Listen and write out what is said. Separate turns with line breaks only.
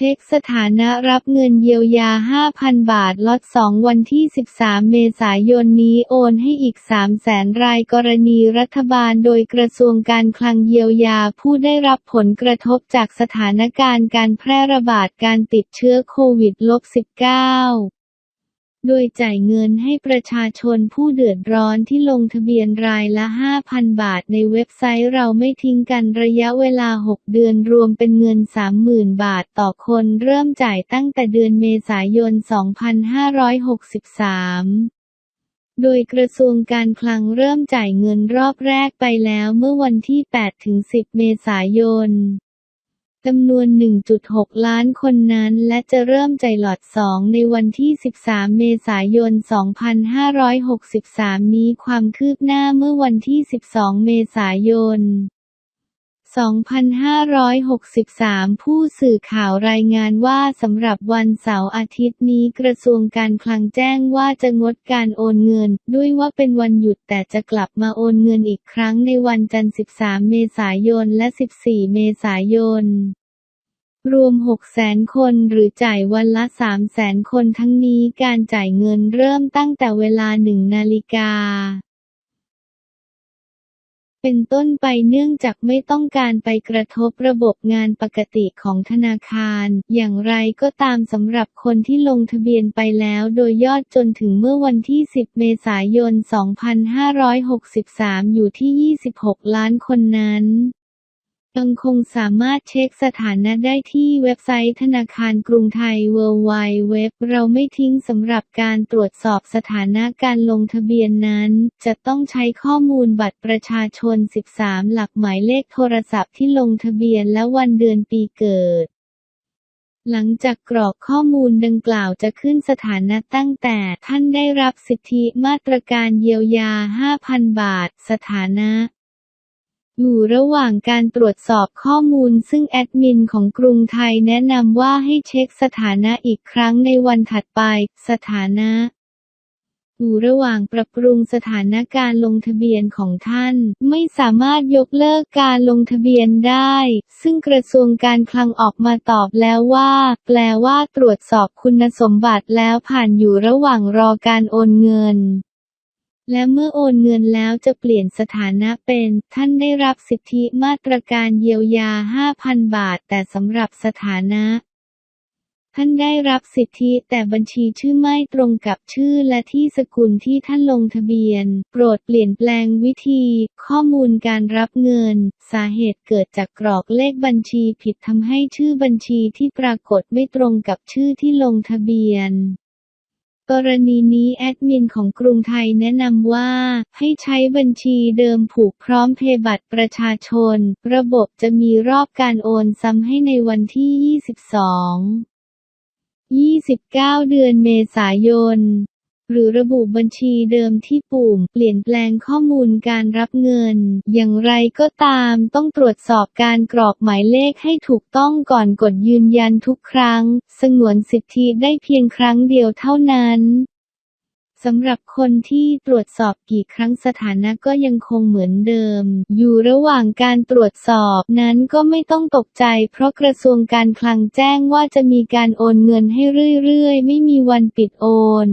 ช็คสถานะรับเงินเยียวยา 5,000 บาทล็อต 2 วันที่ 13 เมษายนนี้โอนให้อีก300,000รายกรณีรัฐบาลโดยกระทรวงการคลังเยียวยาผู้ได้รับผลกระทบจากสถานการณ์การแพร่ระบาดการติดเชื้อโควิด -19 โดยจ่ายเงินให้ประชาชนผู้เดือดร้อนที่ลงทะเบียนรายละ 5,000 บาทในเว็บไซต์เราไม่ทิ้งกันระยะเวลา 6 เดือนรวมเป็นเงิน 30,000 บาทต่อคนเริ่มจ่ายตั้งแต่เดือนเมษายน 2563โดยกระทรวงการคลังเริ่มจ่ายเงินรอบแรกไปแล้วเมื่อวันที่ 8 ถึง 10 เมษายน จำนวน 1.6 ล้านคนนั้นและจะเริ่มใจหลอด 2 ในวันที่ 13 เมษายน 2563 นี้ความคืบหน้าเมื่อวันที่ 12 เมษายน 2563 ผู้สื่อข่าวรายงานว่าสำหรับวันเสาร์อาทิตย์นี้กระทรวงการคลังแจ้งว่าจะงดการโอนเงิน ด้วยว่าเป็นวันหยุดแต่จะกลับมาโอนเงินอีกครั้งในวันจันทร์ 13 เมษายน และ 14 เมษายนรวม 600,000 คนหรือจ่ายวันละ 300,000 คนทั้งนี้การจ่ายเงินเริ่มตั้งแต่เวลา 1 นาฬิกา เป็นต้นไปเนื่องจากไม่ต้องการไปกระทบระบบงานปกติของธนาคาร อย่างไรก็ตามสำหรับคนที่ลงทะเบียนไปแล้วโดยยอดจนถึงเมื่อวันที่ 10 เมษายน 2563 อยู่ที่ 26 ล้านคนนั้น ยังคงสามารถเช็คสถานะได้ที่เว็บไซต์ธนาคารกรุงไทย www เราไม่ทิ้งสำหรับการตรวจสอบสถานะการลงทะเบียนนั้น จะต้องใช้ข้อมูลบัตรประชาชน 13 หลักหมายเลขโทรศัพท์ที่ลงทะเบียนและวันเดือนปีเกิดหลังจากกรอกข้อมูลดังกล่าวจะขึ้นสถานะตั้งแต่ท่านได้รับสิทธิมาตรการเยียวยา 5,000 บาท สถานะ อยู่ระหว่างการตรวจสอบข้อมูลซึ่งแอดมินของกรุงไทยแนะนำว่าให้เช็คสถานะอีกครั้งในวันถัดไป สถานะอยู่ระหว่างปรับปรุงสถานการณ์ลงทะเบียนของท่าน ไม่สามารถยกเลิกการลงทะเบียนได้ ซึ่งกระทรวงการคลังออกมาตอบแล้วว่า แปลว่าตรวจสอบคุณสมบัติแล้วผ่านอยู่ระหว่างรอการโอนเงิน และเมื่อโอนเงินแล้วจะเปลี่ยนสถานะเป็น ท่านได้รับสิทธิมาตรการเยียวยา 5,000 บาท แต่สำหรับสถานะ ท่านได้รับสิทธิแต่บัญชีชื่อไม่ตรงกับชื่อและที่สกุลที่ท่านลงทะเบียน โปรดเปลี่ยนแปลงวิธี ข้อมูลการรับเงิน สาเหตุเกิดจากกรอกเลขบัญชีผิดทำให้ชื่อบัญชีที่ปรากฏไม่ตรงกับชื่อที่ลงทะเบียน กรณีนี้แอดมินของกรุงไทยแนะนำว่า ให้ใช้บัญชีเดิมผูกพร้อมเพย์บัตรประชาชน ระบบจะมีรอบการโอนซ้ำให้ในวันที่ 22 29 เดือนเมษายน หรือระบุบัญชีเดิมที่ปุ่ม เปลี่ยนแปลงข้อมูลการรับเงิน อย่างไรก็ตามต้องตรวจสอบการกรอกหมายเลขให้ถูกต้องก่อนกดยืนยันทุกครั้ง สงวนสิทธิได้เพียงครั้งเดียวเท่านั้นสำหรับคนที่ตรวจสอบกี่ครั้งสถานะก็ยังคงเหมือนเดิม อยู่ระหว่างการตรวจสอบนั้นก็ไม่ต้องตกใจ เพราะกระทรวงการคลังแจ้งว่าจะมีการโอนเงินให้เรื่อยๆ ไม่มีวันปิดโอน